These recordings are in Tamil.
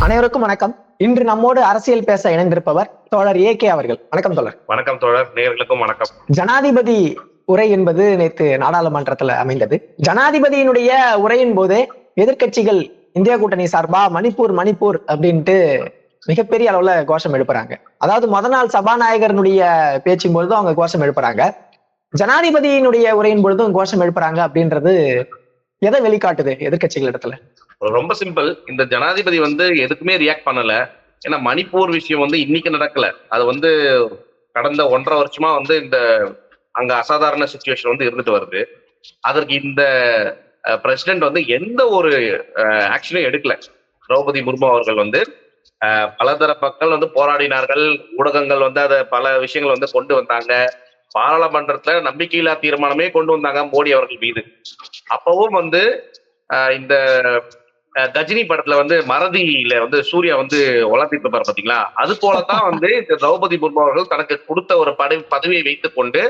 அனைவருக்கும் வணக்கம். இன்று நம்மோடு அரசியல் பேச இணைந்திருப்பவர் தோழர் ஏ கே அவர்கள். வணக்கம் தோழர். வணக்கம் தோழர். நேர்களுக்கும் வணக்கம். ஜனாதிபதி உரை என்பது நேற்று நாடாளுமன்றத்துல அமைந்தது. ஜனாதிபதியினுடைய உரையின் போது எதிர்க்கட்சிகள் இந்தியா கூட்டணி சார்பா மணிப்பூர் மணிப்பூர் அப்படின்ட்டு மிகப்பெரிய அளவுல கோஷம் எழுப்புறாங்க. அதாவது முத நாள் சபாநாயகரனுடைய பேச்சின் பொழுதும் அவங்க கோஷம் எழுப்புறாங்க. ஜனாதிபதியினுடைய உரையின் பொழுதும் கோஷம் எழுப்புறாங்க அப்படின்றது எதை வெளிக்காட்டுது எதிர்கட்சிகள் இடத்துல? ரொம்ப சிம்பிள் இந்த ஜனாதிபதி வந்து எதுக்குமே ரியாக்ட் பண்ணல. ஏன்னா மணிப்பூர் விஷயம் வந்து இன்னைக்கு நடக்கல. அது வந்து கடந்த ஒன்றரை வருஷமா வந்து இந்த அங்க அசாதாரண சுச்சுவேஷன் வந்து இருந்துட்டு வருது. அதற்கு இந்த பிரசிடென்ட் வந்து எந்த ஒரு ஆக்ஷனும் எடுக்கல. திரௌபதி முர்மு அவர்கள் வந்து அஹ், பலதர மக்கள் வந்து போராடினார்கள். ஊடகங்கள் வந்து அதை பல விஷயங்கள் வந்து கொண்டு வந்தாங்க. பாராளுமன்றத்துல நம்பிக்கையில்லா தீர்மானமே கொண்டு வந்தாங்க மோடி அவர்கள் மீது. அப்பவும் வந்து இந்த கஜினி படத்துல வந்து மறதியில வந்து சூர்யா வந்து வளர்த்திட்டு இருப்பாரு பாத்தீங்களா? அது போலதான் வந்து இந்த திரௌபதி முர்மு அவர்கள் தனக்கு கொடுத்த ஒரு படை பதவியை வைத்து கொண்டு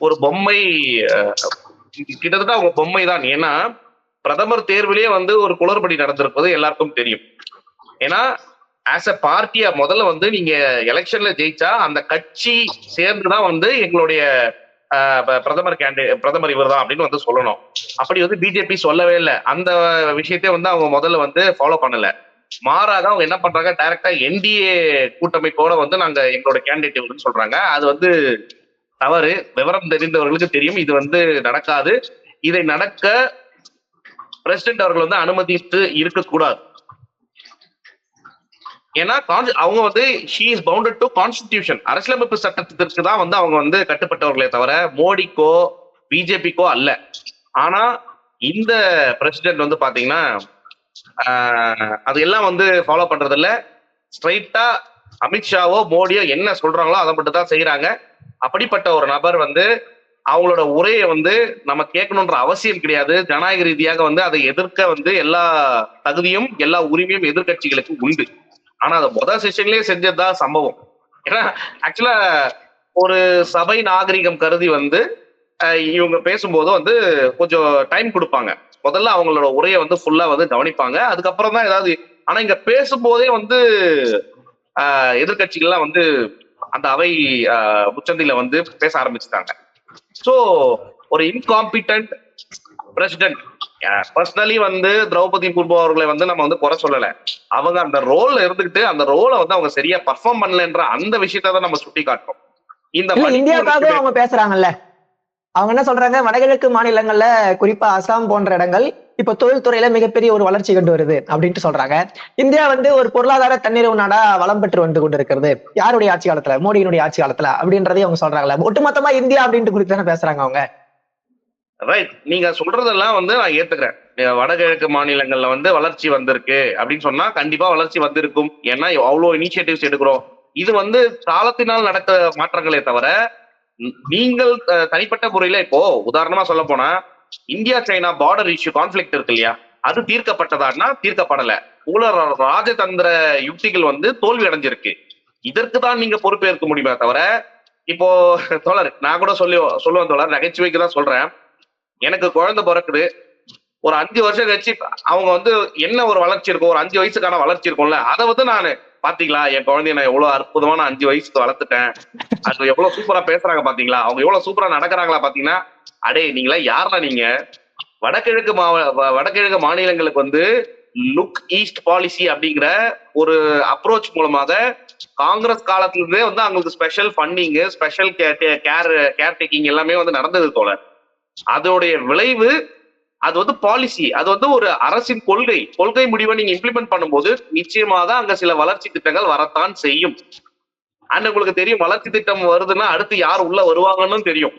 ஒரு பொம்மை அஹ், கிட்டத்தட்ட அவங்க பொம்மை தான். ஏன்னா பிரதமர் தேர்விலேயே வந்து ஒரு குளறுபடி நடந்திருப்பது எல்லாருக்கும் தெரியும். ஏன்னா ஆஸ் அ பார்ட்டியா முதல்ல வந்து நீங்க எலெக்ஷன்ல ஜெயிச்சா அந்த கட்சி சேர்ந்துதான் வந்து எங்களுடைய ப- பிரதமர் கேண்டிடேட் பிரதமர் இவர் தான் அப்படின்னு வந்து சொல்லணும். அப்படி வந்து பிஜேபி சொல்லவே இல்லை. அந்த விஷயத்தை வந்து அவங்க முதல்ல வந்து ஃபாலோ பண்ணல. மாறாக அவங்க என்ன பண்றாங்க? டைரக்டா என்டிஏ கூட்டமைப்போட வந்து நாங்க எங்களோட கேண்டிடேட் இவருன்னு சொல்றாங்க. அது வந்து தவறு. விவரம் தெரிந்தவர்களுக்கு தெரியும். இது வந்து நடக்காது. இதை நடக்க பிரசிடென்ட் அவர்கள் வந்து அனுமதித்து இருக்கக்கூடாது. ஏன்னா அவங்க வந்து she is bounded to constitution அரசியலமைப்பு சட்டத்திற்கு தான் வந்து அவங்க வந்து கட்டுப்பட்டவர்களே தவிர மோடிக்கோ பிஜேபிக்கோ அல்ல. ஆனா இந்த பிரசிடென்ட் வந்து பாத்தீங்கன்னா அது எல்லாம் வந்து ஃபாலோ பண்றது இல்ல ஸ்ட்ரைட்டா அமித்ஷாவோ மோடியோ என்ன சொல்றாங்களோ அதை மட்டும் தான் செய்யறாங்க அப்படிப்பட்ட ஒரு நபர் வந்து அவங்களோட உரையை வந்து நம்ம கேட்கணுன்ற அவசியம் கிடையாது. ஜனநாயக ரீதியாக வந்து அதை எதிர்க்க வந்து எல்லா தகுதியும் எல்லா உரிமையும் எதிர்கட்சிகளுக்கு உண்டு. ஆனா அதை முதல் செஷன்லயே செஞ்சதுதான் சம்பவம். ஏன்னா ஆக்சுவலா ஒரு சபை நாகரிகம் கருதி வந்து இவங்க பேசும்போது வந்து கொஞ்சம் டைம் கொடுப்பாங்க. முதல்ல அவங்களோட உரையை வந்து ஃபுல்லா வந்து கவனிப்பாங்க. அதுக்கப்புறம் தான் ஏதாவது ஆனா இங்க பேசும்போதே வந்து ஆஹ், எதிர்க்கட்சிகள்லாம் வந்து அந்த அவை ஆஹ், உச்சந்தில வந்து பேச ஆரம்பிச்சுட்டாங்க. சோ ஒரு இன்காம்பிட்டன்ட் பிரசிடென்ட் பர்சனலி வந்து திரௌபதி முர்மு அவர்களை வந்து நம்ம வந்து குறை சொல்லல. அவங்க அந்த ரோல்ல இருந்துகிட்டு அந்த ரோலை வந்து அவங்க சரியா பர்ஃபார்ம் பண்ணலன்ற அந்த விஷயத்தை தான் நம்ம சுட்டி காட்டுறோம் இந்த இந்தியாவுக்காக அவங்க பேசுறாங்கல்ல. அவங்க என்ன சொல்றாங்க? வடகிழக்கு மாநிலங்கள்ல குறிப்பா அசாம் போன்ற இடங்கள் இப்ப தொழில்துறையில மிகப்பெரிய ஒரு வளர்ச்சி கண்டு வருது அப்படின்ட்டு சொல்றாங்க. இந்தியா வந்து ஒரு பொருளாதார தன்னிறைவு நாடா வளம் பெற்று வந்து கொண்டிருக்கிறது. யாருடைய ஆட்சி காலத்துல? மோடியினுடைய ஆட்சி காலத்துல அப்படின்றதையும் அவங்க சொல்றாங்கல்ல. ஒட்டுமொத்தமா இந்தியா அப்படின்ட்டு குறித்து தானே பேசுறாங்க அவங்க? ரைட் நீங்க சொல்றதெல்லாம் வந்து நான் ஏத்துக்கிறேன். வடகிழக்கு மாநிலங்கள்ல வந்து வளர்ச்சி வந்திருக்கு அப்படின்னு சொன்னா கண்டிப்பா வளர்ச்சி வந்திருக்கும். ஏன்னா அவ்வளோ இனிஷியேட்டிவ்ஸ் எடுக்கிறோம். இது வந்து காலத்தினால் நடக்க மாற்றங்களே தவிர நீங்கள் தனிப்பட்ட முறையில இப்போ உதாரணமா சொல்ல போனா India China border issue conflict இருக்கு இல்லையா? அது தீர்க்கப்பட்டதான்னா தீர்க்கப்படல. உங்கள ராஜதந்திர யுக்திகள் வந்து தோல்வி அடைஞ்சிருக்கு. இதற்கு தான் நீங்க பொறுப்பேற்க முடியுமே தவிர இப்போ தோழர் நான் கூட சொல்லி சொல்லுவேன் தோழர். நகைச்சுவைக்கு தான் சொல்றேன். எனக்கு குழந்தை பிறக்குது. ஒரு அஞ்சு வருஷம் கழிச்சு அவங்க வந்து என்ன ஒரு வளர்ச்சி இருக்கும்? ஒரு அஞ்சு வயசுக்கான வளர்ச்சி இருக்கும்ல? அதை வந்து நான் பாத்தீங்களா? என் குழந்தைய நான் எவ்வளவு அற்புதமான அஞ்சு வயசுக்கு வளர்த்துட்டேன். அது எவ்வளவு சூப்பரா பேசுறாங்க பாத்தீங்களா? அவங்க எவ்வளவு சூப்பரா நடக்கிறாங்களா பாத்தீங்கன்னா அடே நீங்களா யாரா நீங்க? வடகிழக்கு மாவ வ- வடகிழக்கு மாநிலங்களுக்கு வந்து லுக் ஈஸ்ட் பாலிசி அப்படிங்கிற ஒரு அப்ரோச் மூலமாக காங்கிரஸ் காலத்துல இருந்தே வந்து அவங்களுக்கு special funding special care care taking எல்லாமே வந்து நடந்தது தோழர். அதோடைய விளைவு அது வந்து பாலிசி அது வந்து ஒரு அரசின் கொள்கை. கொள்கை முடிவை நீங்க இம்ப்ளிமெண்ட் பண்ணும்போது நிச்சயமாக அங்க சில வளர்ச்சி திட்டங்கள் வரத்தான் செய்யும். அண்ட் உங்களுக்கு தெரியும் வளர்ச்சி திட்டம் வருதுன்னா அடுத்து யார் உள்ள வருவாங்கன்னு தெரியும்.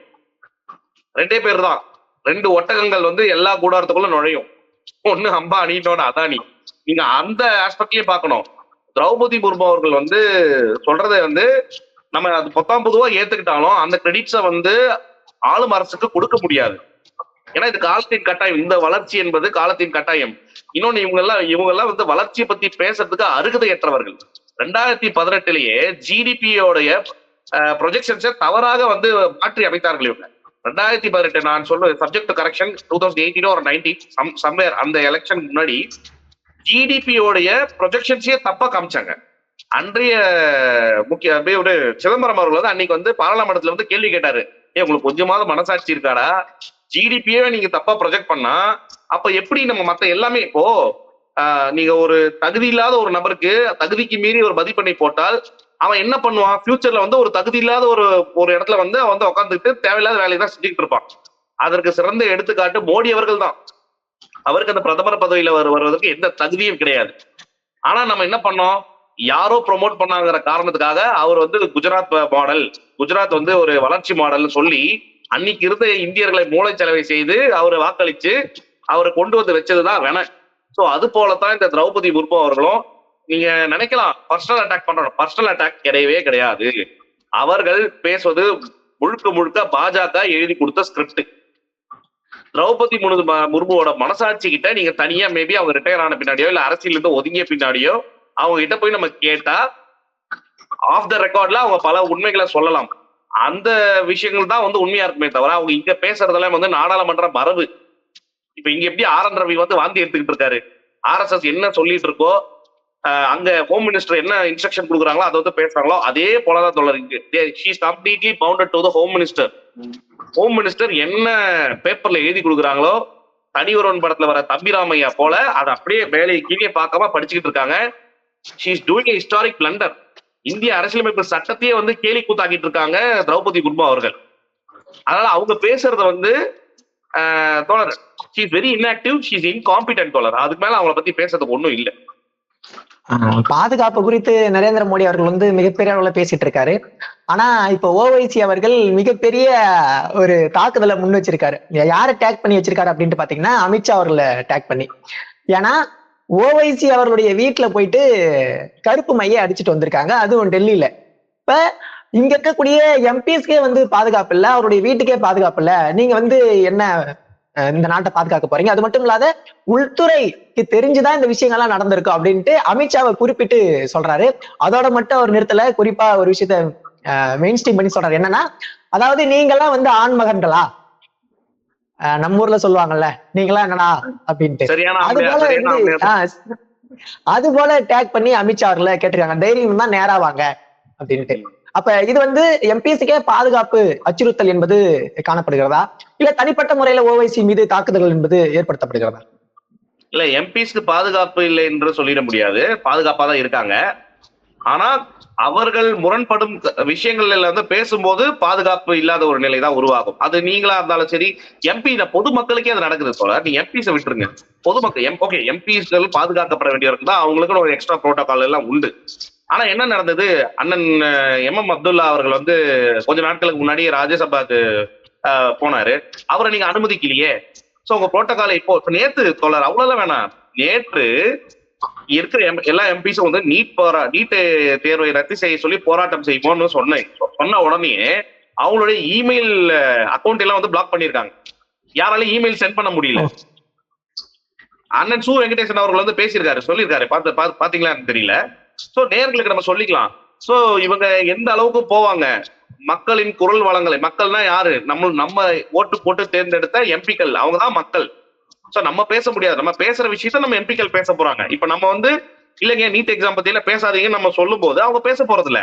ரெண்டே பேர் தான். ரெண்டு ஒட்டகங்கள் வந்து எல்லா கூடாரத்துக்குள்ள நுழையும். ஒண்ணு அம்பானி இன்னொன்னு அதானி. நீங்க அந்த ஆஸ்பெக்ட்லயே பார்க்கணும். திரௌபதி முர்மு அவர்கள் வந்து சொல்றதை வந்து நம்ம அது பொத்தாம் பொதுவா ஏத்துக்கிட்டாலும் அந்த கிரெடிட்ஸை வந்து ஆளும் அரசுக்கு கொடுக்க முடியாது. ஏன்னா இது காலத்தின் கட்டாயம். இந்த வளர்ச்சி என்பது காலத்தின் கட்டாயம். இன்னொன்னு இவங்க எல்லாம் இவங்க எல்லாம் வந்து வளர்ச்சியை பத்தி பேசுறதுக்கு அருகதையற்றவர்கள். ரெண்டாயிரத்தி பதினெட்டுலயே ஜிடிபியோடைய ப்ரொஜெக்ஷன்ஸை தவறாக வந்து மாற்றி அமைத்தார்கள் இவங்க. ரெண்டாயிரத்தி பதினெட்டு நான் சொல்ல subject correction two thousand eighteen ஒரு நைன்டீன் சம் சம்வேர் அந்த எலெக்ஷன் முன்னாடி ஜிடிபியோடைய ப்ரொஜெக்ஷன்ஸே தப்பா காமிச்சாங்க. அன்றைய முக்கிய ஒரு சிதம்பரம் அவர்கள் வந்து அன்னைக்கு வந்து பாராளுமன்றத்துல வந்து கேள்வி கேட்டாரு. ஏ உங்களுக்கு கொஞ்சமாவது மனசாட்சி இருக்காடா? ஜிடிபியே நீங்க தப்பா ப்ரொஜெக்ட் பண்ணா அப்ப எப்படி நம்ம மத்த எல்லாமே இப்போ நீங்க ஒரு தகுதி இல்லாத ஒரு நபருக்கு தகுதிக்கு மீறி ஒரு மதிப்பெண்ணை போட்டால் அவன் என்ன பண்ணுவான்? ஃபியூச்சர்ல வந்து ஒரு தகுதி இல்லாத ஒரு ஒரு இடத்துல வந்து அவன் வந்து உட்காந்துட்டு தேவையில்லாத வேலையை தான் செஞ்சுக்கிட்டு இருப்பான். அதற்கு சிறந்த எடுத்துக்காட்டு மோடி அவர்கள் தான். அவருக்கு அந்த பிரதமர் பதவியில வரு- வருவதற்கு எந்த தகுதியும் கிடையாது. ஆனா நம்ம என்ன பண்ணோம்? யாரோ ப்ரோமோட் பண்ணாங்கிற காரணத்துக்காக அவர் வந்து குஜராத் மாடல் குஜராத் வந்து ஒரு வளர்ச்சி மாடல்னு சொல்லி அன்னைக்கு இருந்த இந்தியர்களை மூளை செலவை செய்து அவரை வாக்களிச்சு அவரை கொண்டு வந்து வச்சதுதான் வேண ஸோ அது போலத்தான் இந்த திரௌபதி முர்மு அவர்களும் நீங்க நினைக்கலாம் பர்சனல் அட்டாக் பண்றோம். பர்சனல் அட்டாக் கிடையவே கிடையாது. அவர்கள் பேசுவது முழுக்க முழுக்க பாஜக எழுதி கொடுத்த ஸ்கிரிப்ட் திரௌபதி முர்மு முர்முவோட மனசாட்சி கிட்ட நீங்க தனியா மேபி அவங்க ரிட்டையர் ஆன பின்னாடியோ இல்ல அரசியல் இருந்து ஒதுங்கிய பின்னாடியோ அவங்க கிட்ட போய் நம்ம கேட்டா ஆஃப் த ரெக்கார்ட்ல அவங்க பல உண்மைகளை சொல்லலாம். அந்த விஷயங்கள் தான் வந்து உண்மையா இருக்குமே தவிர அவங்க இங்க பேசுறதெல்லாம் வந்து நாடாளுமன்ற மரபு. இப்ப இங்க எப்படி ஆர் என் ரவி வந்து வாந்தி எடுத்துக்கிட்டு இருக்காரு? ஆர்எஸ்எஸ் என்ன சொல்லிட்டு இருக்கோ அங்க ஹோம் மினிஸ்டர் என்ன இன்ஸ்ட்ரக்ஷன் கொடுக்குறாங்களோ அதை வந்து பேசுறாங்களோ அதே போலதான் தொடர் completely bounded to the home minister home minister என்ன பேப்பர்ல எழுதி கொடுக்குறாங்களோ தனி ஒருவன் படத்துல வர தம்பிராமையா போல அதை அப்படியே வேலையை கீழே பார்க்காம படிச்சுக்கிட்டு இருக்காங்க. ஷீஸ் டூயிங் ஹிஸ்டாரிக் பிளண்டர் இந்திய அரசியலமைப்பு சட்டத்தையே வந்து கேலி கூத்தாக்கிட்டு இருக்காங்க திரௌபதி முர்மு அவர்கள். அதனால அவங்க பேசுறத வந்து ஆஹ், தோழர் she's very inactive she's incompetent தோழர். அதுக்கு மேல அவங்கள பத்தி பேசுறதுக்கு ஒன்றும் இல்ல. பாதுகாப்பு குறித்து நரேந்திர மோடி அவர்கள் வந்து மிகப்பெரிய அளவுல பேசிட்டு இருக்காரு. ஆனா இப்ப ஓவைசி அவர்கள் மிகப்பெரிய ஒரு தாக்குதலை முன் வச்சிருக்காரு. யாரை டேக் பண்ணி வச்சிருக்காரு அப்படின்ட்டு பாத்தீங்கன்னா அமித்ஷா அவர்களை டேக் பண்ணி. ஏன்னா ஓவைசி அவர்களுடைய வீட்டில் போயிட்டு கருப்பு மைய அடிச்சுட்டு வந்திருக்காங்க. அதுவும் டெல்லியில. இப்ப இங்க இருக்கக்கூடிய எம்பிஸ்க்கே வந்து பாதுகாப்பு இல்லை. அவருடைய வீட்டுக்கே பாதுகாப்பு இல்ல. நீங்க வந்து என்ன இந்த நாட்டை பாதுகாக்க போறீங்க? அது மட்டும் இல்லாத உள்துறைக்கு தெரிஞ்சுதான் இந்த விஷயங்கள்லாம் நடந்திருக்கும் அப்படின்ட்டு அமித்ஷாவை குறிப்பிட்டு சொல்றாரு. அதோட மட்டும் அவர் நிறுத்தல. குறிப்பா ஒரு விஷயத்த மெயின் ஸ்ட்ரீம் பண்ணி சொல்றாரு. என்னன்னா அதாவது நீங்கெல்லாம் வந்து ஆண் மகன்களா நம்ம ஊர்ல சொல்லுவாங்கல்ல நீங்களாம் என்னடா? அப்படின்ட்டு. அது போல டேக் பண்ணி அமித்ஷா அவர்களை கேட்டிருக்காங்க. தைரியம் தான் நேரா வாங்க அப்படின்ட்டு. அப்ப இது வந்து எம்பிஎஸ்சிக்கே பாதுகாப்பு அச்சுறுத்தல் என்பது காணப்படுகிறதா? இல்ல தனிப்பட்ட முறையில ஓவைசி மீது தாக்குதல்கள் என்பது ஏற்படுத்தப்படுகிறதா? இல்ல எம்பிஸ்க்கு பாதுகாப்பு இல்லை என்று சொல்லிட முடியாது. பாதுகாப்பா தான் இருக்காங்க. ஆனா அவர்கள் முரண்படும் விஷயங்கள்ல வந்து பேசும்போது பாதுகாப்பு இல்லாத ஒரு நிலை தான் உருவாகும். அது நீங்களா இருந்தாலும் சரி எம்பி பொதுமக்களுக்கே அது நடக்குது போல நீ எம்பிஸை விட்டுருங்க. பொதுமக்கள் எம் ஓகே எம்பிஸ்கள் பாதுகாக்கப்பட வேண்டியவர்கள் தான் அவங்களுக்குன்னு ஒரு எக்ஸ்ட்ரா புரோட்டோகால் எல்லாம் உண்டு. ஆனா என்ன நடந்தது? அண்ணன் எம் எம் அப்துல்லா அவர்கள் வந்து கொஞ்ச நாட்களுக்கு முன்னாடி ராஜ்யசபாக்கு அஹ், போனாரு. அவரை நீங்க அனுமதிக்கலையே. சோ உங்க புரோட்டோகாலை இப்போ நேத்து தோழர் அவ்வளவுதான் வேணாம். நேற்று இருக்கிற எம்- எல்லா எம்பிஸும் வந்து நீட் போரா நீட் தேர்வை ரத்து செய்ய சொல்லி போராட்டம் செய்வோம்னு சொன்னேன். சொன்ன உடனே அவங்களுடைய இமெயில் அக்கௌண்ட் எல்லாம் வந்து பிளாக் பண்ணிருக்காங்க யாராலையும் இமெயில் சென்ட் பண்ண முடியல. அண்ணன் சு வெங்கடேசன் அவர்கள் வந்து பேசியிருக்காரு சொல்லியிருக்காரு. பார்த்து பார்த்து- பாத்தீங்களான்னு தெரியல. சோ நேர்களுக்கு நம்ம சொல்லிக்கலாம். சோ இவங்க எந்த அளவுக்கு போவாங்க? மக்களின் குரல் வளங்களை மக்கள்னா யாரு? நம்ம நம்ம ஓட்டு போட்டு தேர்ந்தெடுத்த எம்பிக்கள் அவங்க தான் மக்கள். சோ நம்ம பேச முடியாது. நம்ம பேசுற விஷயத்த நம்ம எம்பிக்கள் பேச போறாங்க. இப்ப நம்ம வந்து இல்லைங்க நீட் எக்ஸாம் பத்தியில பேசாதீங்கன்னு நம்ம சொல்லும் போது அவங்க பேச போறது இல்ல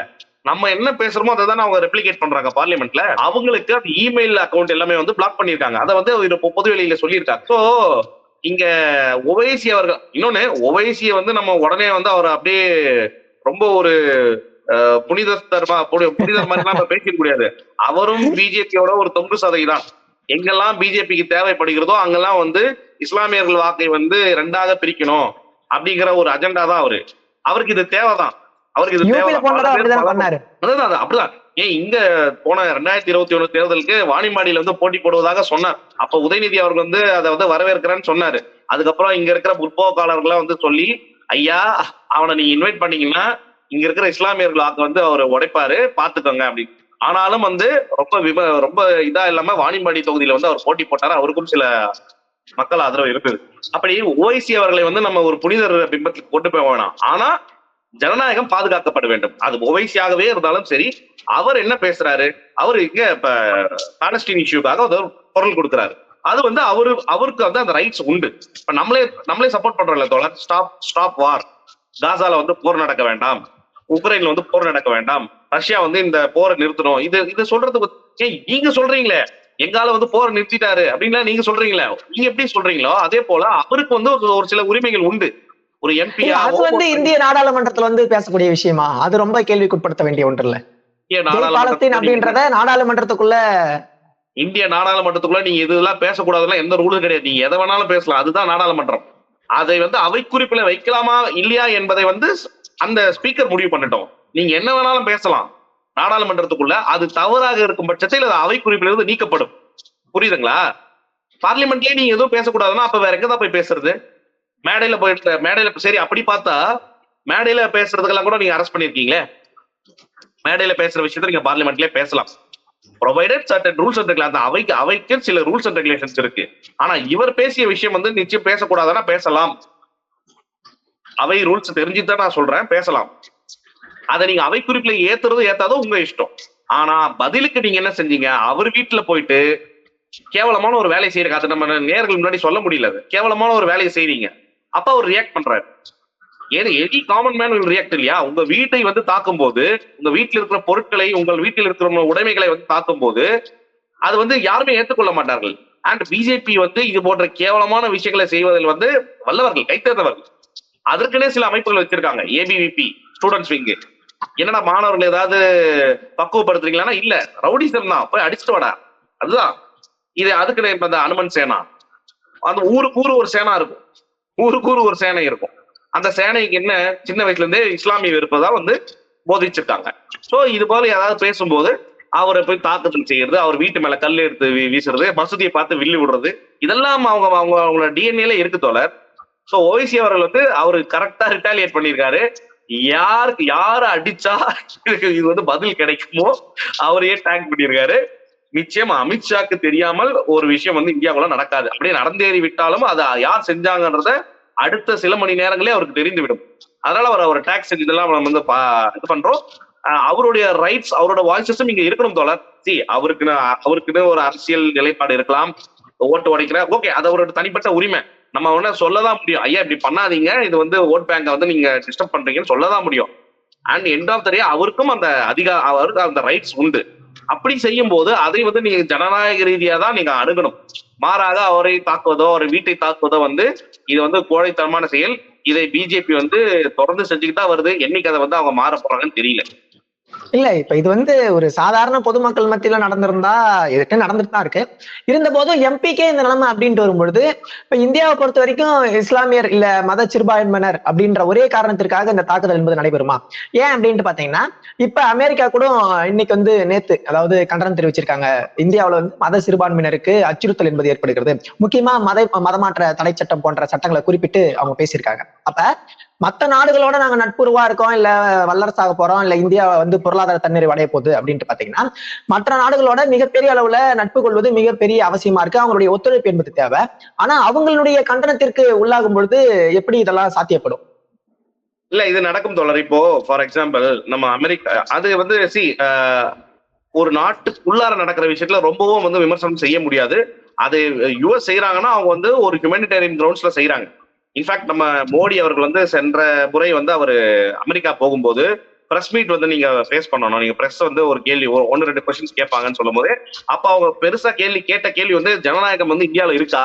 நம்ம என்ன பேசுறோமோ அதை தானே அவங்க ரெப்ளிகேட் பண்றாங்க பார்லிமெண்ட்ல அவங்களுக்கு அந்த இமெயில் அக்கௌண்ட் எல்லாமே வந்து பிளாக் பண்ணிருக்காங்க அதை வந்து அவர் இப்போ பொது வெளியில சொல்லியிருக்காங்க. சோ இங்க ஒவைசி அவர்கள் இன்னொன்னு ஒவைசியை வந்து நம்ம உடனே வந்து அவர் அப்படியே ரொம்ப ஒரு புனித தர்மா புனிதர் மாதிரி நம்ம பேசிக்க முடியாது. அவரும் பிஜேபியோட ஒரு தொங்கு சதை தான் எங்கெல்லாம் பிஜேபிக்கு தேவைப்படுகிறதோ அங்கெல்லாம் வந்து இஸ்லாமியர்கள் வாக்கை வந்து ரெண்டாக பிரிக்கணும் அப்படிங்கிற ஒரு அஜெண்டா தான் அவரு. அவருக்கு இது தேவைதான். அவருக்கு இது தேவைதான். அதுதான் அது அப்படிதான். ஏன் இங்க போன ரெண்டாயிரத்தி இருபத்தி ஒண்ணு தேர்தலுக்கு வாணிமாடியில வந்து போட்டி போடுவதாக சொன்னார். அப்ப உதயநிதி அவர்கள் வந்து அதை வந்து வரவேற்கிறேன்னு சொன்னாரு. அதுக்கப்புறம் இங்க இருக்கிற முற்போக்காளர்கள்லாம் வந்து சொல்லி ஐயா அவனை நீங்க இன்வைட் பண்ணீங்கன்னா இங்க இருக்கிற இஸ்லாமியர்கள் வாக்கு வந்து அவர் உடைப்பாரு பாத்துக்கோங்க அப்படின்னு. ஆனாலும் வந்து ரொம்ப விம ரொம்ப இதா இல்லாம வாணிம்பாடி தொகுதியில வந்து அவர் போட்டி போட்டாரு? அவருக்கும் சில மக்கள் ஆதரவு இருக்குது அப்படி ஓய்சி அவர்களை வந்து நம்ம ஒரு புனிதர் பிம்பத்துக்கு கொண்டு போய் வேணாம். ஆனா ஜனநாயகம் பாதுகாக்கப்பட வேண்டும். அது ஓவைசியாகவே இருந்தாலும் சரி அவர் என்ன பேசுறாரு? அவரு இங்க இப்ப பாலஸ்டீன் இஷ்யூக்காக ஒரு குரல் கொடுக்குறாரு. அது வந்து அவரு அவருக்கு வந்து அந்த ரைட்ஸ் உண்டு. இப்ப நம்மளே நம்மளே சப்போர்ட் பண்றோம்ல தோழர். ஸ்டாப் ஸ்டாப் வார் காசால வந்து போர் நடக்க வேண்டாம். உக்ரைன்ல வந்து போர் நடக்க வேண்டாம். ரஷ்யா வந்து இந்த போரை நிறுத்தணும். இது இது சொல்றதுக்கு ஏன் நீங்க சொல்றீங்களே. எங்கால வந்து போரை நிறுத்திட்டாரு அப்படின்லாம் நீங்க சொல்றீங்களே. நீங்க எப்படி சொல்றீங்களோ அதே போல அவருக்கு வந்து ஒரு- சில உரிமைகள் உண்டு. ஒரு எம்பி அது வந்து இந்திய நாடாளுமன்றத்துல வந்து பேசக்கூடிய விஷயமா? அது ரொம்ப கேள்விக்குட்படுத்த வேண்டிய ஒன்று இல்ல அப்படின்றத நாடாளுமன்றத்துக்குள்ள இந்திய நாடாளுமன்றத்துக்குள்ள நீங்க இதெல்லாம் பேசக்கூடாதுலாம் எந்த ரூலும் கிடையாது. நீங்க எதை வேணாலும் பேசலாம். அதுதான் நாடாளுமன்றம். அதை வந்து அவை குறிப்பில வைக்கலாமா இல்லையா என்பதை வந்து அந்த ஸ்பீக்கர் முடிவு பண்ணட்டும். நீங்க என்ன வேணாலும் பேசலாம். நாடாளுமன்றத்துக்குள்ள அது தவறாக இருக்கும் பட்சத்தில் அது அவை குறிப்பிலிருந்து நீக்கப்படும். புரியுதுங்களா? பார்லிமெண்ட்லயே நீங்க எதுவும் பேசக்கூடாதுன்னா அப்ப வேற எங்க தான் போய் பேசுறது? மேடையில போயிட்டு மேடையில சரி அப்படி பார்த்தா மேடையில பேசுறதுக்கெல்லாம் கூட நீங்க அரெஸ்ட் பண்ணிருக்கீங்களே? மேடையில பேசுற விஷயத்த நீங்க பார்லிமெண்ட்லயே பேசலாம். Provided certain rules and regulation அவைக்கு அவைக்கு சில ரூல்ஸ் அண்ட் ரெகுலேஷன்ஸ் இருக்கு. ஆனா இவர் பேசிய விஷயம் வந்து நிச்சயம் பேசக்கூடாதுன்னா பேசலாம். அவை ரூல்ஸ் தெரிஞ்சுதான் நான் சொல்றேன் பேசலாம். அதை நீங்க அவை குறிப்புல ஏத்துறது ஏத்தாதோ உங்க இஷ்டம். ஆனா பதிலுக்கு நீங்க என்ன செஞ்சீங்க? அவர் வீட்டுல போயிட்டு கேவலமான ஒரு வேலையை செய்யற அது நம்ம நேர்கள் முன்னாடி சொல்ல முடியல அது. கேவலமான ஒரு வேலையை செய்றீங்க அப்ப அவர் ரியாக்ட் பண்றாரு. ஏன்னா எனி காமன் மேன் ரியாக்ட் இல்லையா? உங்க வீட்டை வந்து தாக்கும் போது உங்க வீட்டில் இருக்கிற பொருட்களை உங்கள் வீட்டில் இருக்கிற உடைமைகளை வந்து தாக்கும் போது அது வந்து யாருமே ஏற்றுக்கொள்ள மாட்டார்கள். அண்ட் பிஜேபி வந்து இது போன்ற கேவலமான விஷயங்களை செய்வதில் வந்து வல்லவர்கள் கைத்தேர்ந்தவர்கள். அதற்குனே சில அமைப்புகள் வச்சிருக்காங்க. ஏபிவிபி ஸ்டூடெண்ட்ஸ் விங்கு என்னடா மாணவர்கள் ஏதாவது பக்குவப்படுத்துறீங்களா இல்ல ரவுடிசம் தான். போய் அடிச்சுட்டு வாடா. அதுதான். இது அதுக்கு இப்ப இந்த அனுமன் சேனா. அந்த ஊருக்கு ஊரு ஒரு சேனா இருக்கும். ஊருக்கு ஊரு ஒரு சேனை இருக்கும். அந்த சேனைக்கு என்ன சின்ன வயசுல இருந்தே இஸ்லாமிய வெறுப்பதா வந்து போதிச்சிருக்காங்க. சோ இது போல ஏதாவது பேசும்போது அவரை போய் தாக்குதல் செய்யறது அவர் வீட்டு மேல கல் எடுத்து வீசுறது மசூதியை பார்த்து வில்லு விடுறது இதெல்லாம் அவங்க அவங்க அவங்களோட டிஎன்ஏல இருக்கு தோழர். சோ ஓய்சி அவர்கள் வந்து அவரு கரெக்டா ரிட்டாலியேட் பண்ணியிருக்காரு. யாருக்கு யாரு அடிச்சா இது வந்து பதில் கிடைக்குமோ அவரையே டேங்க் பண்ணியிருக்காரு நிச்சயம் அமித்ஷாக்கு தெரியாமல் ஒரு விஷயம் வந்து இந்தியாவுல நடக்காது. அப்படியே நடந்தேறி விட்டாலும் அதை யார் செஞ்சாங்கன்றத அடுத்த சில மணி நேரங்களே அவருக்கு தெரிந்துவிடும். அதனால அவர் அவர் டேக்ஸ் இதெல்லாம் நம்ம வந்து பா- இது பண்றோம். அஹ் அவருடைய ரைட்ஸ் அவரோட வாய்ஸஸும் இங்க இருக்கணும் தோழர். சி அவருக்குன்னு அவருக்குன்னு ஒரு அரசியல் நிலைப்பாடு இருக்கலாம். ஓட்டு உடைக்கிற ஓகே அது அவரோட தனிப்பட்ட உரிமை. நம்ம ஒண்ணு சொல்லதான் முடியும். ஐயா இப்படி பண்ணாதீங்க. இது வந்து ஓட் பேங்கை வந்து நீங்க டிஸ்டர்ப் பண்றீங்கன்னு சொல்லதான் முடியும். And end of the day அவருக்கும் அந்த அதிகா அவருக்கு அந்த ரைட்ஸ் உண்டு. அப்படி செய்யும் போது அதை வந்து நீங்க ஜனநாயக ரீதியா தான் நீங்க அணுகணும். மாறாக அவரை தாக்குவதோ அவரை வீட்டை தாக்குவதோ வந்து இது வந்து கோழைத்தனமான செயல். இதை பிஜேபி வந்து தொடர்ந்து செஞ்சுக்கிட்டு தான் வருது. என்னைக்கு அதை வந்து அவங்க மாற போறாங்கன்னு தெரியல. இல்ல இப்ப இது வந்து ஒரு சாதாரண பொதுமக்கள் மத்தியில நடந்திருந்தா எதுக்கு நடந்துட்டு தான் இருக்கு. இருந்த போதும் எம்பிக்கே இந்த நிலைமை அப்படின்ட்டு வரும்பொழுது இப்ப இந்தியாவை பொறுத்த வரைக்கும் இஸ்லாமியர் இல்ல மத சிறுபான்மையினர் அப்படின்ற ஒரே காரணத்திற்காக இந்த தாக்குதல் என்பது நடைபெறுமா? ஏன் அப்படின்ட்டு பாத்தீங்கன்னா இப்ப அமெரிக்கா கூட இன்னைக்கு வந்து நேத்து அதாவது கண்டனம் தெரிவிச்சிருக்காங்க. இந்தியாவில வந்து மத சிறுபான்மையினருக்கு அச்சுறுத்தல் என்பது ஏற்படுகிறது. முக்கியமா மத மதமாற்ற தடை சட்டம் போன்ற சட்டங்களை குறிப்பிட்டு அவங்க பேசியிருக்காங்க. அப்ப மற்ற நாடுகளோட நாங்க நட்புறவா இருக்கோம் இல்ல வல்லரசாக போறோம் இல்ல இந்தியா வந்து பொருளாதார தன்னிறைவு அடைய போகுது அப்படின்ட்டு பாத்தீங்கன்னா மற்ற நாடுகளோட மிகப்பெரிய அளவுல நட்பு கொள்வது மிகப்பெரிய அவசியமா இருக்கு. அவங்களுடைய ஒத்துழைப்பு என்பது தேவை. ஆனா அவங்களுடைய கண்டனத்திற்கு உள்ளாகும் பொழுது எப்படி இதெல்லாம் சாத்தியப்படும்? இல்ல இது நடக்கும் தோழர். இப்போ ஃபார் எக்ஸாம்பிள் நம்ம அமெரிக்கா அது வந்து சி ஒரு நாட்டுக்குள்ளார நடக்கிற விஷயத்துல ரொம்பவும் வந்து விமர்சனம் செய்ய முடியாது. அது யுஎஸ் செய்யறாங்கன்னா அவங்க வந்து ஒரு ஹியூமனிடேரியன் கிரவுண்ட்ஸ்ல செய்யறாங்க இன்ஃபேக்ட் நம்ம மோடி அவர்கள் வந்து சென்ற முறை வந்து அவர் அமெரிக்கா போகும்போது பிரஸ் மீட் வந்து நீங்க ஃபேஸ் பண்ணணும். நீங்க பிரஸ் வந்து ஒரு கேள்வி ஒரு ஒன்னு ரெண்டு கொஸ்டின்ஸ் கேட்பாங்கன்னு சொல்லும்போது அப்ப அவங்க பெருசா கேள்வி கேட்ட கேள்வி வந்து ஜனநாயகம் வந்து இந்தியாவில் இருக்கா?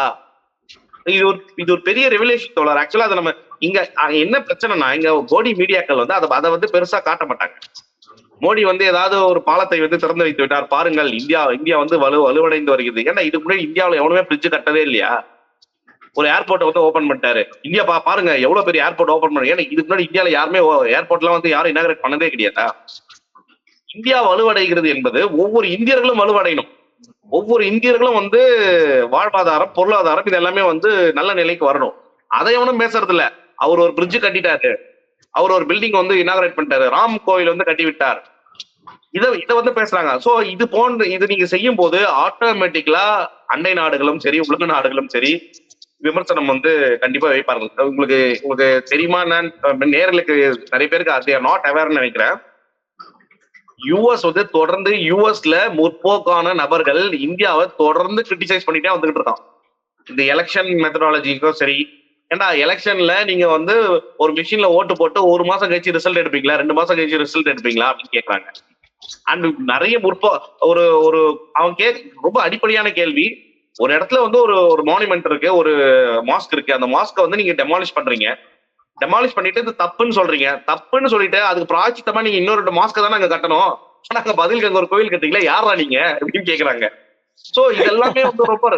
இது ஒரு இது ஒரு பெரிய ரெவலேஷன் தோழர். ஆக்சுவலா அதை நம்ம இங்க என்ன பிரச்சனைனா இங்க மோடி மீடியாக்கள் வந்து அதை அதை வந்து பெருசா காட்ட மாட்டாங்க. மோடி வந்து ஏதாவது ஒரு பாலத்தை வந்து திறந்து வைத்து விட்டார். பாருங்கள் இந்தியா இந்தியா வந்து வலு வலுவடைந்து வருகிறது. ஏன்னா இதுக்கு முன்னாடி இந்தியாவில் எவனுமே பிரிட்ஜ் கட்டவே இல்லையா? ஒரு ஏர்போர்ட் வந்து ஓபன் பண்ணிட்டாரு. இந்தியா பா பாருங்க எவ்வளவு பெரிய ஏர்போர்ட் ஓபன் பண்ண ஏன்னா இதுக்கு முன்னாடி இந்தியால யாருமே ஏர்போர்ட்லாம் வந்து யாரும் இனாகிரேட் பண்ணதே கிடையாதா? இந்தியா வலுவடைகிறது என்பது ஒவ்வொரு இந்தியர்களும் வலுவடையணும். ஒவ்வொரு இந்தியர்களும் வந்து வாழ்வாதாரம் பொருளாதாரம் இது எல்லாமே வந்து நல்ல நிலைக்கு வரணும். அதை எவனும் பேசுறது இல்ல அவர் ஒரு பிரிட்ஜ் கட்டிட்டாரு. அவர் ஒரு பில்டிங் வந்து இனாகிரேட் பண்ணிட்டாரு. ராம் கோவில் வந்து கட்டி விட்டார் இத இத வந்து பேசுறாங்க. சோ இது போன்ற இது நீங்க செய்யும் போது ஆட்டோமேட்டிக்கலா அண்டை நாடுகளும் சரி உலக நாடுகளும் சரி விமர்சனம் வந்து கண்டிப்பா வைப்பார்கள் உங்களுக்கு உங்களுக்கு தெரியுமா நான் நேர்களுக்கு நிறைய பேருக்கு அது நாட் அவேர்னு நினைக்கிறேன். யூஎஸ் வந்து தொடர்ந்து யூஎஸ்ல முற்போக்கான நபர்கள் இந்தியாவை தொடர்ந்து கிரிட்டிசைஸ் பண்ணிட்டே வந்துகிட்டு இருக்கான். இந்த எலெக்ஷன் மெத்தடாலஜிக்கும் சரி. ஏன்னா எலெக்ஷன்ல நீங்க வந்து ஒரு மிஷின்ல ஓட்டு போட்டு ஒரு மாசம் கழிச்சு ரிசல்ட் எடுப்பீங்களா? ரெண்டு மாசம் கழிச்சு ரிசல்ட் எடுப்பீங்களா? அப்படின்னு கேக்குறாங்க. அண்ட் நிறைய முற்போ ஒரு ஒரு அவன் கே ரொம்ப அடிப்படையான கேள்வி. ஒரு இடத்துல வந்து ஒரு ஒரு மானுமெண்ட் இருக்கு ஒரு மாஸ்க் இருக்கு. அந்த மாஸ்க்கை வந்து நீங்க டெமாலிஷ் பண்றீங்க. டெமாலிஷ் பண்ணிட்டு இது தப்புன்னு சொல்றீங்க. தப்புன்னு சொல்லிட்டு அதுக்கு பிராச்சித்தமா நீங்க இன்னொரு ரெண்டு மாஸ்க் தான் அங்க கட்டணும். ஆனா அங்க பதிலுக்கு அங்க ஒரு கோயில் கட்டீங்களா யாரா நீங்க? அப்படின்னு கேக்குறாங்க. சோ இதெல்லாமே வந்து ரொம்ப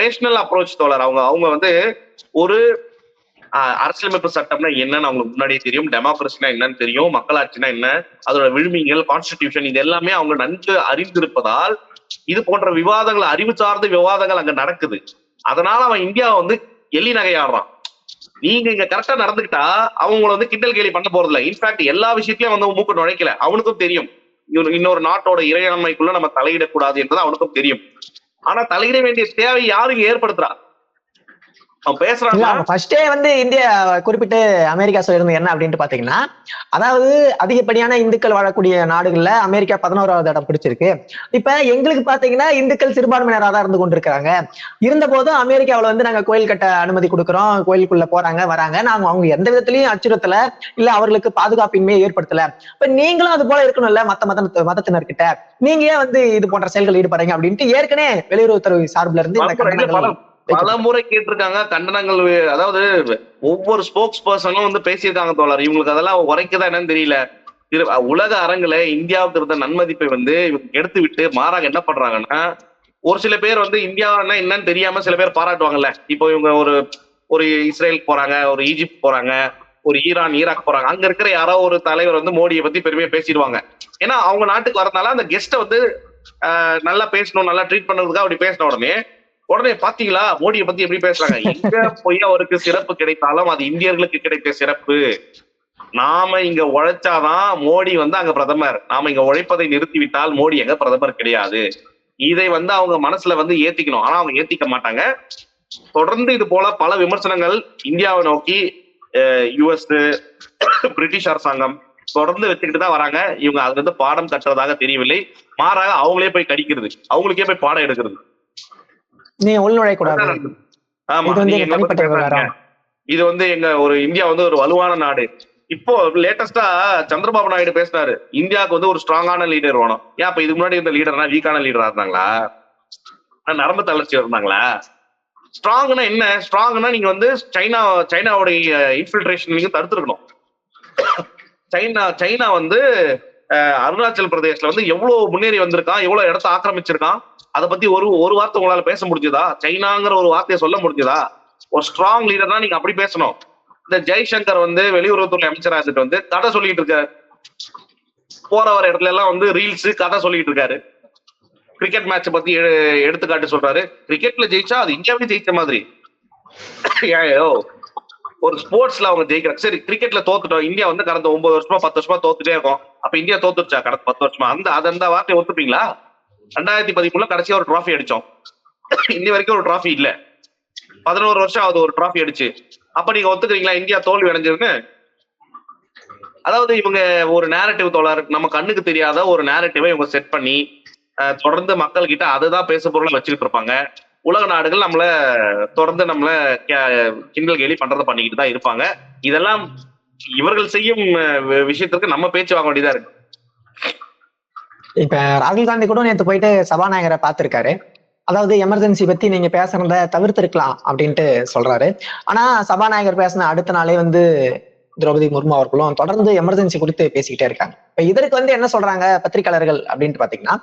ரேஷனல் அப்ரோச் தோழர். அவங்க அவங்க வந்து ஒரு அரசியலமைப்பு சட்டம்னா என்னன்னு அவங்களுக்கு முன்னாடியே தெரியும். டெமோக்ரஸினா என்னன்னு தெரியும். மக்களாட்சினா என்ன? அதோட விழுமியங்கள் கான்ஸ்டிடியூஷன் இது எல்லாமே அவங்க நன்கு அறிந்திருப்பதால் இது போன்ற விவாதங்கள் அறிவு சார்ந்த விவாதங்கள் அங்க நடக்குது. அதனால அவன் இந்தியா வந்து எள்ளி நகையாடுறான். நீங்க இங்க கரெக்டா நடந்துக்கிட்டா அவங்கள வந்து கிண்டல் கேலி பண்ண போறது இல்ல இன்ஃபேக்ட் எல்லா விஷயத்திலயும் வந்து மூக்கு நுழைக்கல. அவனுக்கும் தெரியும். இன்னொரு- இன்னொரு நாட்டோட இறையாண்மைக்குள்ள நம்ம தலையிடக்கூடாது என்றது அவனுக்கும் தெரியும். ஆனா தலையிட வேண்டிய தேவை யாரும் ஏற்படுத்துறா அவன் இல்ல பேசுறான் அவங்க ஃபர்ஸ்டே வந்து இந்தியா குறிப்பிட்டு அமெரிக்கா சொல்லியிருந்தது என்ன அப்படின்ட்டு பாத்தீங்கன்னா அதாவது அதிகப்படியான இந்துக்கள் வாழக்கூடிய நாடுகள்ல அமெரிக்கா பதினோராவது இடம் பிடிச்சிருக்கு. இப்ப எங்களுக்கு பாத்தீங்கன்னா இந்துக்கள் சிறுபான்மையினரா தான் இருந்து கொண்டிருக்கிறாங்க. இருந்த போதும் அமெரிக்காவுல வந்து நாங்க கோயில் கட்ட அனுமதி கொடுக்குறோம். கோயிலுக்குள்ள போறாங்க வராங்க. நாங்க அவங்க எந்த விதத்திலயும் அச்சுறுத்தல இல்ல அவர்களுக்கு பாதுகாப்பின்மையை ஏற்படுத்தல. இப்ப நீங்களும் அது போல இருக்கணும்ல மத்த மத மதத்தினர்கிட்ட. நீங்க ஏன் வந்து இது போன்ற செயல்கள் ஈடுபடுறீங்க அப்படின்ட்டு ஏற்கனவே வெளியுறவுத்துறை சார்புல இருந்து பல முறை- கேட்டிருக்காங்க கண்டனங்கள் அதாவது ஒவ்வொரு ஸ்போக்ஸ் பர்சனும் வந்து பேசியிருக்காங்க தோழர். இவங்களுக்கு அதெல்லாம் உரைக்குதா என்னன்னு தெரியல. உலக அரங்குல இந்தியாவுக்கு இருந்த நன்மதிப்பை வந்து இவங்க எடுத்து விட்டு மாறாக என்ன பண்றாங்கன்னா ஒரு சில பேர் வந்து இந்தியான்னா என்னன்னு தெரியாம சில பேர் பாராட்டுவாங்கல்ல. இப்போ இவங்க ஒரு ஒரு இஸ்ரேல் போறாங்க ஒரு ஈஜிப்ட் போறாங்க ஒரு ஈரான் ஈராக் போறாங்க. அங்க இருக்கிற யாரோ ஒரு தலைவர் வந்து மோடியை பத்தி பெருமையா பேசிடுவாங்க. ஏன்னா அவங்க நாட்டுக்கு வரதுனால அந்த கெஸ்ட்டை வந்து நல்லா பேசணும் நல்லா ட்ரீட் பண்றதுக்காக அப்படி பேசின உடனே உடனே பாத்தீங்களா? மோடியை பத்தி எப்படி பேசுறாங்க? எங்க போய் அவருக்கு சிறப்பு கிடைத்தாலும் அது இந்தியர்களுக்கு கிடைத்த சிறப்பு. நாம இங்க உழைச்சாதான் மோடி வந்து அங்க பிரதமர். நாம இங்க உழைப்பதை நிறுத்திவிட்டால் மோடி எங்க பிரதமர் கிடையாது. இதை வந்து அவங்க மனசுல வந்து ஏத்திக்கணும். ஆனா அவங்க ஏத்திக்க மாட்டாங்க. தொடர்ந்து இது போல பல விமர்சனங்கள் இந்தியாவை நோக்கி யுஎஸ் பிரிட்டிஷ் அரசாங்கம் தொடர்ந்து வச்சுக்கிட்டு தான் வராங்க. இவங்க அதுல இருந்து பாடம் கட்டுறதாக தெரியவில்லை. மாறாக அவங்களே போய் கடிக்கிறது. அவங்களுக்கே போய் பாடம் எடுக்கிறது. நீ உள்நுழைய கூடாது. இது வந்து தனிப்பட்ட. விவகாரம். இது எங்க ஒரு இந்தியா வந்து ஒரு வலுவான நாடு. இப்போ லேட்டஸ்டா சந்திரபாபு நாயுடு பேசினாரு. இந்தியாவுக்கு வந்து ஒரு ஸ்ட்ராங்கான லீடர் வேணும். ஏன் அப்ப இதுக்கு முன்னாடி இருந்த லீடர்னா வீக்கான லீடரா இருந்தாங்களா? நரம்பு தளர்ச்சி இருந்தாங்களா? ஸ்ட்ராங்னா என்ன? ஸ்ட்ராங்னா நீங்க வந்து சைனா சைனாவுடைய இன்ஃபில்ட்ரேஷன் நீங்க தடுத்துருக்கணும். சைனா சைனா வந்து அருணாச்சல் பிரதேஷ்ல வந்து எவ்வளவு முன்னேறி வந்திருக்கான் எவ்வளவு இடத்த ஆக்கிரமிச்சிருக்கான் அதை பத்தி ஒரு ஒரு வார்த்தை உங்களால பேச முடிஞ்சதா? சைனாங்கிற ஒரு வார்த்தையை சொல்ல முடிஞ்சதா? ஒரு ஸ்ட்ராங் லீடர் தான் நீங்க அப்படி பேசணும். இந்த ஜெய்சங்கர் வந்து வெளியுறவுத்துறை அமைச்சரா இருந்துட்டு வந்து கதை சொல்லிட்டு இருக்காரு. போற வர இடத்துல எல்லாம் வந்து ரீல்ஸ் கதை சொல்லிட்டு இருக்காரு. கிரிக்கெட் மேட்ச் பத்தி எடுத்துக்காட்டு சொல்றாரு. கிரிக்கெட்ல ஜெயிச்சா அது இந்தியாவே ஜெயிச்ச மாதிரி. ஏயோ ஒரு ஸ்போர்ட்ஸ்ல அவங்க ஜெயிக்கிறாங்க சரி கிரிக்கெட்ல தோத்துட்டோம். இந்தியா வந்து கடந்த ஒன்பது வருஷமா பத்து வருஷமா தோத்துட்டே இருக்கும். அப்ப இந்தியா தோத்துருச்சா? கடந்த பத்து வருஷமா. அந்த அது அந்த வார்த்தையை ஒத்துப்பீங்களா? ரெண்டாயிரத்தி பதிமூணுல கடைசியா ஒரு ட்ராஃபி அடிச்சோம். இன்னி வரைக்கும் ஒரு ட்ராஃபி இல்ல. பதினோரு வருஷம் ஆகுது ஒரு ட்ராஃபி அடிச்சு. அப்ப நீங்க ஒத்துக்கிறீங்களா? இந்தியா தோல்வி அடைஞ்சிருன்னு? அதாவது இவங்க ஒரு நேரட்டிவ் தோழர் நம்ம கண்ணுக்கு தெரியாத ஒரு நேரட்டிவை இவங்க செட் பண்ணி தொடர்ந்து மக்கள் கிட்ட அதுதான் பேச பொருளை வச்சுக்கிட்டு இருப்பாங்க உலக நாடுகள் நம்மள தொடர்ந்து நம்மள கே- கிண்டல் கேலி பண்றதை பண்ணிக்கிட்டு தான் இருப்பாங்க. இதெல்லாம் இவர்கள் செய்யும் விஷயத்திற்கு நம்ம பேச்சு வாங்க வேண்டியதா இருக்கு. இப்ப ராகுல் காந்தி கூட நேத்து போயிட்டு சபாநாயகரை பார்த்திருக்காரு. அதாவது எமர்ஜென்சி பத்தி நீங்க பேசுறத தவிர்த்திருக்கலாம் அப்படின்ட்டு சொல்றாரு. ஆனா சபாநாயகர் பேசின அடுத்த நாளே வந்து திரௌபதி முர்மு அவர்களும் தொடர்ந்து எமர்ஜென்சி குறித்து பேசிக்கிட்டே இருக்காங்க. இப்ப இதற்கு வந்து என்ன சொல்றாங்க பத்திரிகையாளர்கள் அப்படின்ட்டு பாத்தீங்கன்னா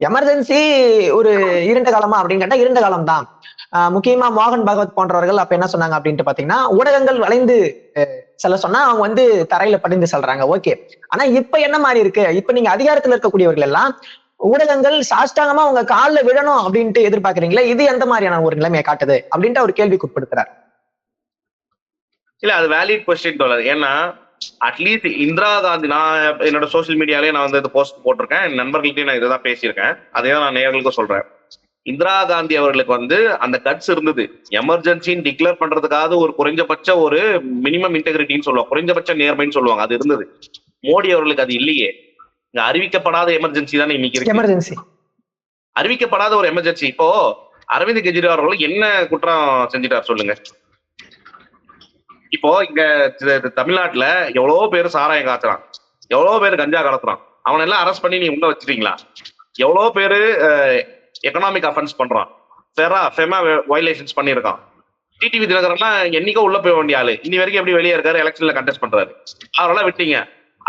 எமர்ஜென்சி ஒரு இருண்ட காலமா அப்படின்னு கேட்டா இருண்ட காலம் தான் முக்கியமா மோகன் பகவத் போன்றவர்கள் அப்ப என்ன சொன்னாங்க அப்படின்ட்டு பாத்தீங்கன்னா ஊடகங்கள் வளைந்து செல்ல சொன்னா அவங்க வந்து தரையில படிந்து செல்றாங்க. ஓகே. ஆனா இப்ப என்ன மாதிரி இருக்கு? இப்ப நீங்க அதிகாரத்துல இருக்கக்கூடியவர்கள் எல்லாம் ஊடகங்கள் சாஷ்டாங்கமா உங்க கால்ல விழணும் அப்படின்ட்டு எதிர்பார்க்கறீங்களா இது எந்த மாதிரியான ஒரு நிலைமையை காட்டுது? அப்படின்ட்டு அவர் கேள்விக்கு உட்படுத்துறாரு இல்ல அது வேலிட் கொஸ்டின் தோழர். ஏன்னா அட்லீஸ்ட் இந்திரா காந்தி நான் என்னோட சோஷியல் மீடியாலே நான் வந்து போஸ்ட் போட்டிருக்கேன். என் நண்பர்கள்ட்டையும் நான் இதை தான் பேசியிருக்கேன். அதே தான் நான் நேர்களுக்கும் சொல்றேன். இந்திரா காந்தி அவர்களுக்கு வந்து அந்த கட்ஸ் இருந்தது. எமர்ஜென்சின்னு டிக்ளேர் பண்றதுக்காக ஒரு குறைஞ்சபட்ச ஒரு மினிமம் இன்டெகிரிட்டின்னு சொல்லுவாங்க. குறைஞ்சபட்ச நேர்மைன்னு சொல்லுவாங்க. அது இருந்தது. மோடி அவர்களுக்கு அது இல்லையே. இங்க அறிவிக்கப்படாத எமர்ஜென்சி தானே இன்னைக்கு இருக்கு. எமர்ஜென்சி அறிவிக்கப்படாத ஒரு எமர்ஜென்சி இப்போ அரவிந்த் கெஜ்ரிவால் அவர்கள் என்ன குற்றம் செஞ்சிட்டார் சொல்லுங்க. இப்போ இங்க தமிழ்நாட்டுல எவ்வளவோ பேர் சாராயம் காய்ச்சறான்? எவ்வளவோ பேர் கஞ்சா கலத்துறான் அவனை எல்லாம் அரெஸ்ட் பண்ணி நீ உள்ள வச்சிட்டீங்களா? எவ்வளவோ பேரு எக்கனாமிக் அஃபென்ஸ் பண்றான்? ஃபெரா ஃபெமா வயலேஷன்ஸ் பண்ணியிருக்கான். டிடிவி தினகரன்லாம் என்னைக்கோ உள்ள போய் வேண்டிய ஆளு. இனி வரைக்கும் எப்படி வெளியே இருக்காரு? எலெக்ஷன்ல கண்டெஸ்ட் பண்றாரு. அவரெல்லாம் விட்டீங்க.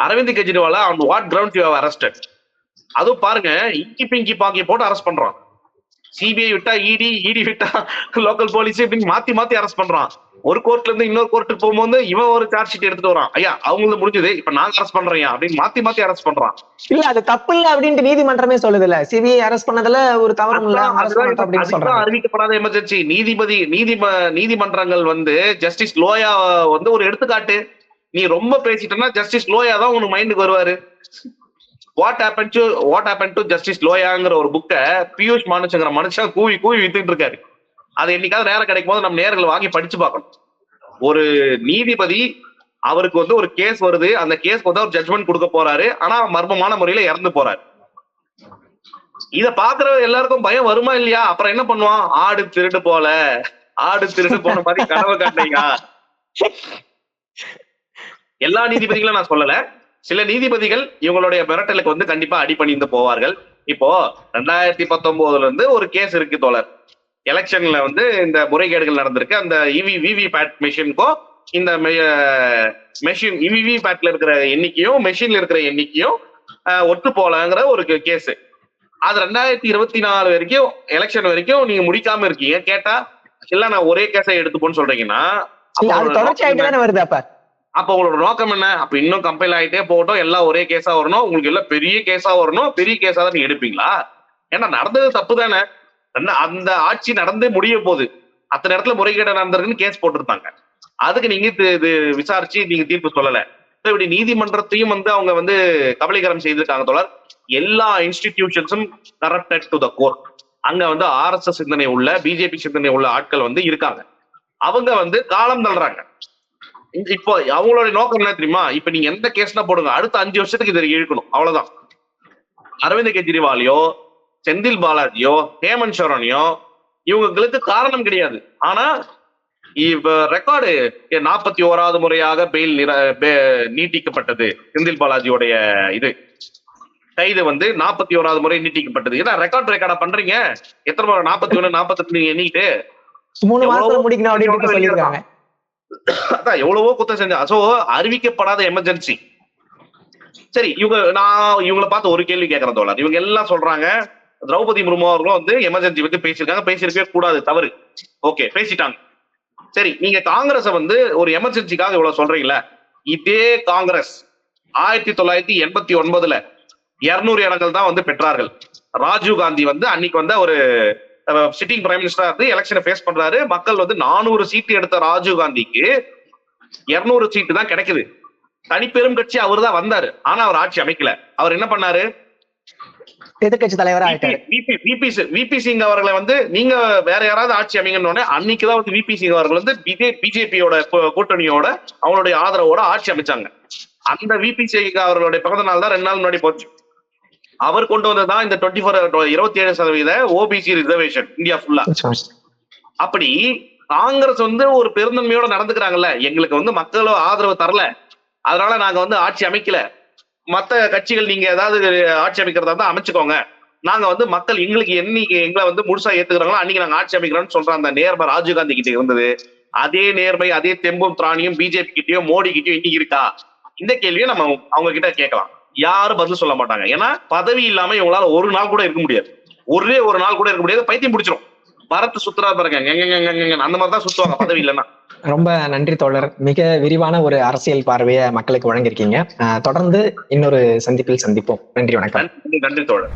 அரவிந்த் கெஜ்ரிவால அவன் வாட் கிரவுண்ட் யூ அரெஸ்டட் அதுவும் பாருங்க இங்கி பிங்கி பாக்கி போட்டு அரெஸ்ட் பண்றான். சிபிஐ விட்டா இடி இடி விட்டா லோக்கல் போலீஸ் இப்படின்னு மாத்தி மாத்தி அரெஸ்ட் பண்றான். ஒரு கோர்ட்ல இருந்து இன்னொரு கோர்ட்டுக்கு போகும்போது இவன் ஒரு சார்ஜ் ஷீட் எடுத்துட்டு வரான். ஐயா அவங்களுக்கு முடிஞ்சது. இப்ப நாங்க அரெஸ்ட் பண்றேன் அப்படின்னு மாத்தி மாத்தி அரெஸ்ட் பண்றான். இல்ல அது தப்பு இல்ல அப்படின்ட்டு நீதிமன்றமே சொல்லுது இல்ல சிபிஐ அரெஸ்ட் பண்ணதுல ஒரு தவறும் இல்ல. அறிவிக்கப்படாத எமர்ஜென்சி நீதிபதி நீதிம நீதிமன்றங்கள் வந்து ஜஸ்டிஸ் லோயா வந்து ஒரு எடுத்துக்காட்டு. நீ ரொம்ப பேசிட்டனா ஜஸ்டிஸ் லோயா தான் உனக்கு மைண்டுக்கு வருவாரு. What happen to what happen to justice லோயாங்கிற ஒரு புக்கை பியூஷ் மானுஷங்கிற மனுஷன் கூவி கூவி வித்துட்டு இருக்காரு. அதை என்னைக்காவது நேரம் கிடைக்கும் போது நம்ம நேர்கள் வாங்கி படிச்சு பார்க்கணும். ஒரு நீதிபதி அவருக்கு வந்து ஒரு கேஸ் வருது. அந்த கேஸ் வந்து அவர் ஜட்மெண்ட் கொடுக்க போறாரு. ஆனா மர்மமான முறையில இறந்து போறாரு. இத பாக்குற எல்லாருக்கும் பயம் வருமா இல்லையா? அப்புறம் என்ன பண்ணுவான்? ஆடு திருடு போல. ஆடு திருடு போன மாதிரி கனவு கண்டீங்க எல்லா நீதிபதிகளும் நான் சொல்லல. சில நீதிபதிகள் இவங்களுடைய மிரட்டலுக்கு வந்து கண்டிப்பா அடிபணிந்து போவார்கள். இப்போ ரெண்டாயிரத்தி பத்தொன்பதுல இருந்து ஒரு கேஸ் இருக்கு தோழர். எலெக்ஷன்ல வந்து இந்த முறைகேடுகள் நடந்திருக்கு. அந்த இவி விவி பேட் மெஷினுக்கும் இந்த மெஷின் இவிவி பேட்ல இருக்கிற எண்ணிக்கையும் மெஷின்ல இருக்கிற எண்ணிக்கையும் ஒத்து போலங்கிற ஒரு கேஸ் அது ரெண்டாயிரத்தி இருபத்தி நாலு வரைக்கும் எலெக்ஷன் வரைக்கும் நீங்க முடிக்காம இருக்கீங்க. கேட்டா இல்ல நான் ஒரே கேஸை எடுத்துப்போன்னு சொல்றீங்கன்னா அப்ப உங்களோட நோக்கம் என்ன? அப்ப? அப்ப உங்களோட நோக்கம் என்ன? அப்ப இன்னும் கம்பைல் ஆயிட்டே போகட்டும். எல்லாம் ஒரே கேஸா வரணும். உங்களுக்கு எல்லாம் பெரிய கேஸா வரணும். பெரிய கேஸா தான் நீங்க எடுப்பீங்களா? ஏன்னா நடந்தது தப்பு தானே. அந்த ஆட்சி நடந்து முடிய போகுது அத்தனை இடத்துல முறைகேடு நடந்திருக்குன்னு கேஸ் போட்டிருந்தாங்க அதுக்கு நீங்க இது- விசாரிச்சு நீங்க தீர்ப்பு சொல்லல. இப்ப இப்படி நீதிமன்றத்தையும் வந்து அவங்க வந்து கபலீகரம் செய்திருக்காங்க தொடர் எல்லா இன்ஸ்டிடியூஷன்ஸும் கரப்டட் டு த கோர்ட் அங்க வந்து ஆர்எஸ்எஸ் சிந்தனை உள்ள பிஜேபி சிந்தனை உள்ள ஆட்கள் வந்து இருக்காங்க. அவங்க வந்து காலம் தள்ளுறாங்க. இப்போ அவங்களோட நோக்கம் என்ன தெரியுமா? இப்ப நீங்க எந்த கேஸ்னா போடுங்க. அடுத்த அஞ்சு வருஷத்துக்கு இதை இழுக்கணும். அவ்வளவுதான். அரவிந்த் கெஜ்ரிவாலையோ செந்தில் பாலாஜியோ ஹேமந்த் சோரனையோ இவங்களுக்கு காரணம் கிடையாது. ஆனா இப்ப ரெக்கார்டு நாற்பத்தி ஓராவது முறையாக பெயில் நீட்டிக்கப்பட்டது செந்தில் பாலாஜியோடைய இது. கைது வந்து நாற்பத்தி ஓராவது முறை நீட்டிக்கப்பட்டது. ஏன்னா ரெக்கார்ட் ரெக்கார்டா பண்றீங்க. எத்தனை முறை? நாற்பத்தி ஒண்ணு நாற்பத்தி நீங்க எண்ணிட்டு மூணு மாசத்துல முடிக்கணும் அப்படின்னு அதான் எவ்வளவோ குத்தம் செஞ்சா சோ அறிவிக்கப்படாத எமர்ஜென்சி சரி இவங்க நான் இவங்கள பார்த்து ஒரு கேள்வி கேட்கறேன் தோழர். இவங்க எல்லாம் சொல்றாங்க திரௌபதி முர்மு அவர்களும் வந்து எமர்ஜென்சி பத்தி பேசியிருக்காங்க. பேசியிருக்கவே கூடாது. தவறு. ஓகே பேசிட்டாங்க. சரி நீங்க காங்கிரஸ வந்து ஒரு எமர்ஜென்சிக்காக இவ்வளவு சொல்றீங்களே இதே காங்கிரஸ் ஆயிரத்தி தொள்ளாயிரத்தி எண்பத்தி ஒன்பதுல இருநூறு இடங்கள் தான் வந்து பெற்றார்கள். ராஜீவ் காந்தி வந்து அன்னைக்கு வந்து ஒரு சிட்டிங் பிரைம் மினிஸ்டரா இருந்து எலெக்ஷனை ஃபேஸ் பண்றாரு. மக்கள் வந்து நானூறு சீட்டு எடுத்த ராஜீவ் காந்திக்கு இருநூறு சீட்டு தான் கிடைக்குது. தனிப்பெரும் கட்சி அவர் தான் வந்தாரு. ஆனா அவர் ஆட்சி அமைக்கல. அவர் என்ன பண்ணாரு? எதிர்கட்சி தலைவரா விபி சிங் அவர்களை வந்து நீங்க வேற யாராவது ஆட்சி அமைங்கன்னு அன்னைக்குதான் வந்து விபி சிங் அவர்கள் வந்து பிஜேபியோட கூட்டணியோட அவங்களுடைய ஆதரவோட ஆட்சி அமைச்சாங்க. அந்த விபி சிங் அவர்களுடைய பிறந்த நாள் தான் ரெண்டு நாள் முன்னாடி போச்சு. அவர் கொண்டு வந்ததுதான் இந்த டுவெண்ட்டி ஃபோர் இருபத்தி ஏழு சதவீத ஓபிசி ரிசர்வேஷன் இந்தியா ஃபுல்லா அப்படி காங்கிரஸ் வந்து ஒரு பெருந்தன்மையோட நடந்துக்கிறாங்கல்ல எங்களுக்கு வந்து மக்களோ ஆதரவு தரல. அதனால நாங்க வந்து ஆட்சி அமைக்கல. மற்ற கட்சிகள் நீங்க ஏதாவது ஆட்சி அமைக்கிறதா இருந்தா அமைச்சுக்கோங்க. நாங்க வந்து மக்கள் எங்களுக்கு என்னைக்கு எங்களை வந்து முழுசா ஏத்துக்கிறாங்களோ அன்னைக்கு நாங்க ஆட்சி அமைக்கிறோம்னு சொல்ற அந்த நேர்மை ராஜீவ்காந்தி கிட்ட இருந்தது. அதே நேர்மை அதே தெம்பும் திராணியும் பிஜேபி கிட்டயோ மோடி கிட்டயோ இன்னைக்கு இருக்கா? இந்த கேள்வியை நம்ம அவங்க கிட்ட கேட்கலாம். யாரும் பதில் சொல்ல மாட்டாங்க. ஏன்னா பதவி இல்லாம இவங்களால ஒரு நாள் கூட இருக்க முடியாது. ஒரே ஒரு நாள் கூட இருக்க முடியாது. பைத்தியம் பிடிச்சிரும். பரத்து சுத்துறா பாருங்க. எங்க, அந்த மாதிரி தான் சுத்துவாங்க. பதவி இல்லைன்னா. ரொம்ப நன்றி தோழர். மிக விரிவான ஒரு அரசியல் பார்வையை மக்களுக்கு வழங்கியிருக்கீங்க. தொடர்ந்து இன்னொரு சந்திப்பில் சந்திப்போம். நன்றி வணக்கம். நன்றி தோழர்.